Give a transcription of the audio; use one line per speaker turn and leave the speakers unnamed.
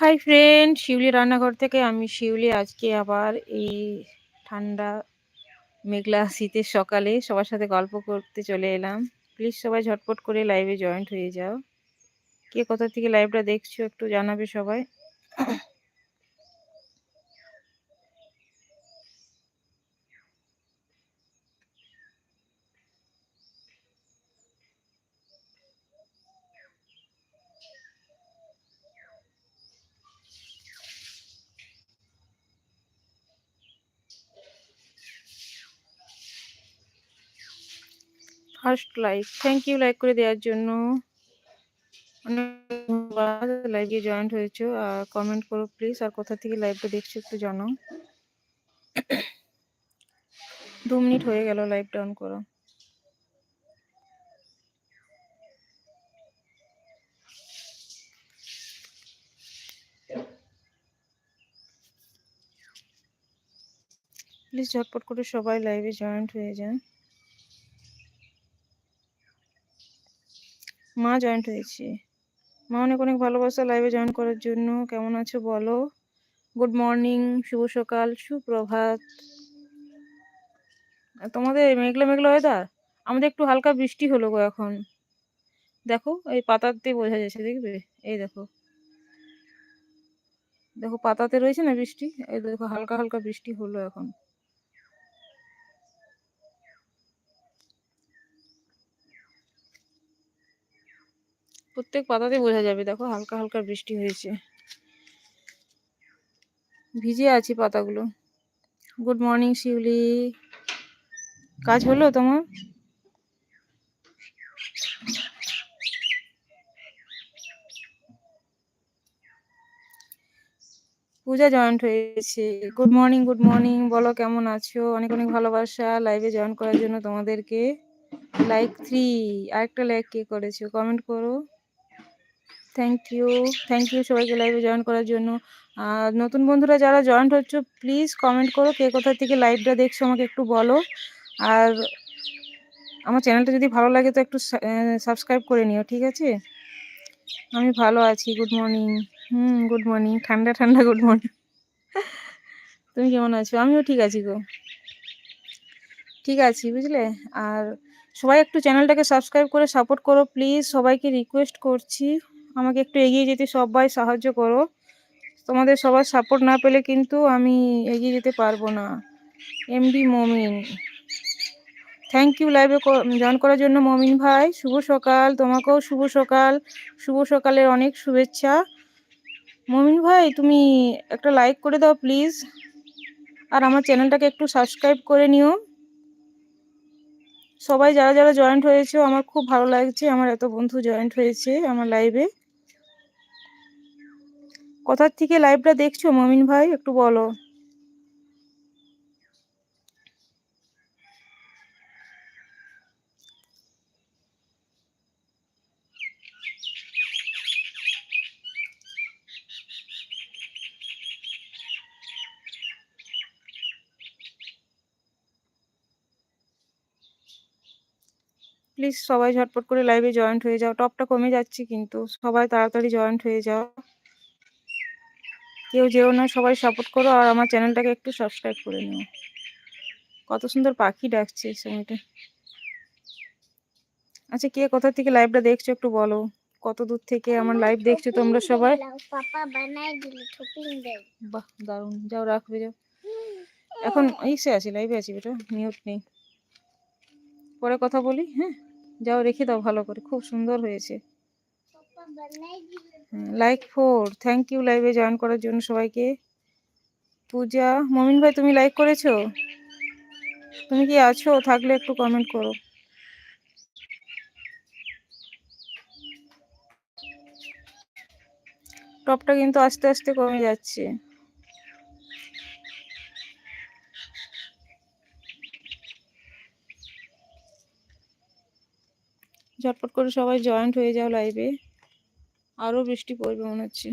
Hi friend শিউলি রান্নাঘর থেকে আমি শিউলি। আজকে আবার এই ঠান্ডা, মেঘলা শীতের সকালে সবার সাথে গল্প করতে চলে এলাম। প্লিজ সবাই ঝটপট করে লাইভে জয়েন্ট হয়ে যাও। কে কোথা থেকে লাইভটা দেখছ একটু জানাবে সবাই। First like thank you like করে দেওয়ার জন্য। লাইভে জয়েন্ট হয়েছো, আর কমেন্ট করো প্লিজ আর কোথা থেকে লাইভটা দেখছ একটু জানো দু মিনিট হয়ে গেল লাইভ ডাউন করো। প্লিজ ঝটপট করে সবাই লাইভে জয়েন্ট হয়ে যান। মা জয়েন্ট হয়েছে মা অনেক অনেক ভালোবাসা লাইভে জয়েন করার জন্য। কেমন আছো বলো? গুড মর্নিং শুভ সকাল, সুপ্রভাত। তোমাদের মেঘলা মেঘলা ওয়েদার আমাদের একটু হালকা বৃষ্টি হলো গো এখন। দেখো, এই পাতাতে বোঝা যাচ্ছে, দেখবে? এই দেখো। দেখো, পাতাতে রয়েছে না বৃষ্টি? এই দেখো, হালকা হালকা বৃষ্টি হলো এখন। প্রত্যেক পাতাতে বোঝা যাবে, দেখো হালকা হালকা বৃষ্টি হয়েছে। ভিজে আছি পাতাগুলো। Good morning Shiuli. কাজ হলো তোমার? পূজা জয়েন্ট হয়েছে। গুড মর্নিং গুড মর্নিং বলো কেমন আছো? অনেক অনেক ভালোবাসা লাইভে জয়েন করার জন্য তোমাদেরকে। লাইক থ্রি আরেকটা লাইক কে করেছ? কমেন্ট করো। থ্যাংক ইউ থ্যাংক ইউ সবাইকে লাইভে জয়েন করার জন্য। আর নতুন বন্ধুরা যারা জয়েন্ট হচ্ছে প্লিজ কমেন্ট করো কে কোথা থেকে লাইভটা দেখছ, আমাকে একটু বলো। আর আমার চ্যানেলটা যদি ভালো লাগে, তো একটু সাবস্ক্রাইব করে নিও, ঠিক আছে? আমি ভালো আছি good morning hmm good morning ঠান্ডা ঠান্ডা গুড মর্নিং তুমি কেমন আছো? আমিও ঠিক আছি গো। ঠিক আছি, বুঝলে? আর সবাই একটু চ্যানেলটাকে সাবস্ক্রাইব করে সাপোর্ট করো প্লিজ সবাইকে রিকোয়েস্ট করছি। আমাকে একটু এগিয়ে যেতে সবাই সাহায্য করো। তোমাদের সবার সাপোর্ট না পেলে কিন্তু আমি এগিয়ে যেতে পারব না। এমডি মমিন থ্যাংক ইউ লাইভে জয়েন করার জন্য মমিন ভাই, শুভ সকাল। তোমাকেও শুভ সকাল। শুভ সকালের অনেক শুভেচ্ছা। মমিন ভাই, তুমি একটা লাইক করে দাও প্লিজ আর আমার চ্যানেলটাকে একটু সাবস্ক্রাইব করে নিও। সবাই যারা যারা জয়েন্ট হয়েছে, আমার খুব ভালো লাগছে। আমার এত বন্ধু জয়েন্ট হয়েছে আমার লাইভে কোথার থেকে লাইভটা দেখছ, মমিন ভাই? একটু বলো। প্লিজ সবাই ঝটপট করে লাইভে জয়েন্ট হয়ে যাও। টপটা কমে যাচ্ছে কিন্তু। সবাই তাড়াতাড়ি জয়েন্ট হয়ে যাও। কেউ যেও না সবাই সাপোর্ট করো আর আমার চ্যানেলটাকে একটু সাবস্ক্রাইব করে নিও। কত সুন্দর পাখি ডাকছে এই সময়টা। আচ্ছা কে কোথা থেকে লাইভটা দেখছ একটু বলো। কত দূর থেকে আমার লাইভ দেখছ তোমরা সবাই? বাহ দারুণ। যাও রাখবে যাও। এখন সে আছি লাইভে আছি বেটা মিউট নেই। পরে কথা বলি হ্যাঁ? যাও রেখে দাও ভালো করে খুব সুন্দর হয়েছে। লাইক ফোর থ্যাংক ইউ লাইভে জয়েন করার জন্য সবাইকে। পূজা, মমিন ভাই, তুমি লাইক করেছ? তুমি কি আছো? থাকলে একটু কমেন্ট করো। টপটা কিন্তু আস্তে আস্তে কমে যাচ্ছে। ঝটপট করে সবাই জয়েন্ট হয়ে যাও লাইভে আরও বৃষ্টি পড়বে মনে হচ্ছে।